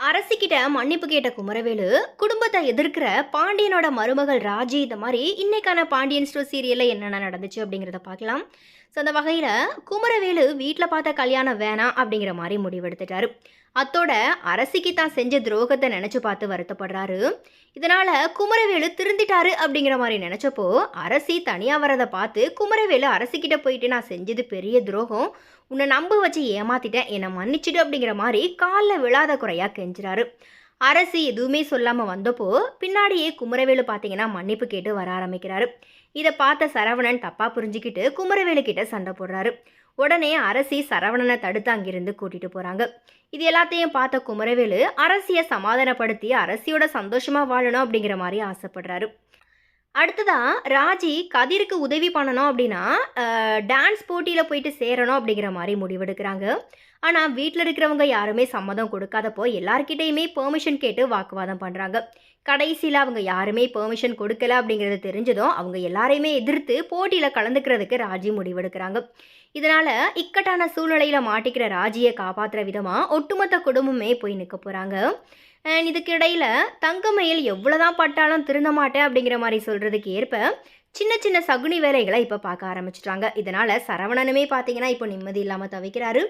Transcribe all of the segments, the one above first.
அரசிக்கிட்ட மன்னிப்பு கேட்ட குமரவேலு குடும்பத்தை எதிர்க்கிற பாண்டியனோட மருமகள் ராஜி இந்த மாதிரி இன்னைக்கான பாண்டியன் ஸ்டோர் சீரியல்ல என்னென்ன நடந்துச்சு அப்படிங்கிறத பார்க்கலாம். ஸோ அந்த வகையில் குமரவேலு வீட்டில் பார்த்த கல்யாணம் வேணாம் அப்படிங்கிற மாதிரி முடிவெடுத்துட்டாரு. அத்தோட அரசிக்கு தான் செஞ்ச துரோகத்தை நினச்சி பார்த்து வருத்தப்படுறாரு. இதனால குமரவேலு திருந்திட்டாரு அப்படிங்கிற மாதிரி நினச்சப்போ அரசி தனியாக வரதை பார்த்து குமரவேலு அரசிக்கிட்ட போயிட்டு நான் செஞ்சது பெரிய துரோகம். உன்னை நம்ப வச்சு ஏமாத்திட்டேன். என்னை மன்னிச்சிடு அப்படிங்கிற மாதிரி காலில் விழாத குறையாக கெஞ்சுறாரு. அரசி எதுவுமே சொல்லாமல் வந்தப்போ பின்னாடியே குமரவேலு பார்த்தீங்கன்னா மன்னிப்பு கேட்டு வர ஆரம்பிக்கிறாரு. இதை பார்த்த சரவணன் தப்பாக புரிஞ்சுக்கிட்டு குமரவேலு கிட்ட சண்டை போடுறாரு. உடனே அரசி சரவணனை தடுத்து அங்கிருந்து கூட்டிட்டு போறாங்க. இது எல்லாத்தையும் பார்த்த குமரவேலு அரசியை சமாதானப்படுத்தி அரசியோட சந்தோஷமா வாழணும் அப்படிங்கிற மாதிரி ஆசைப்படுறாரு. அடுத்ததாக ராஜி கதிருக்கு உதவி பண்ணணும் அப்படின்னா டான்ஸ் போட்டியில் போயிட்டு சேரணும் அப்படிங்கிற மாதிரி முடிவெடுக்கிறாங்க. ஆனால் வீட்டில் இருக்கிறவங்க யாருமே சம்மதம் கொடுக்காதப்போ எல்லார்கிட்டயுமே பெர்மிஷன் கேட்டு வாக்குவாதம் பண்ணுறாங்க கடைசியில் அவங்க யாருமே பெர்மிஷன் கொடுக்கல அப்படிங்கிறது தெரிஞ்சதும் அவங்க எல்லாரையுமே எதிர்த்து போட்டியில் கலந்துக்கிறதுக்கு ராஜி முடிவெடுக்கிறாங்க. இதனால் இக்கட்டான சூழ்நிலையில் மாட்டிக்கிற ராஜியை காப்பாற்றுற விதமாக ஒட்டுமொத்த குடும்பமே போய் நிற்க போகிறாங்க அண்ட் இதுக்கிடையில் தங்கமயில் எவ்வளோதான் பட்டாலும் திருந்த மாட்டேன் அப்படிங்கிற மாதிரி சொல்கிறதுக்கு ஏற்ப சின்ன சின்ன சகுனி வேலைகளை இப்போ பார்க்க ஆரம்பிச்சிட்டாங்க. இதனால் சரவணனுமே பார்த்தீங்கன்னா இப்போ நிம்மதி இல்லாமல் தவிக்கிறாரு.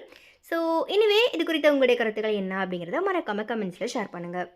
ஸோ இனிவே இது குறித்த உங்களுடைய கருத்துக்கள் என்ன அப்படிங்கிறத மறக்காமல் கமெண்ட்ஸில் ஷேர் பண்ணுங்கள்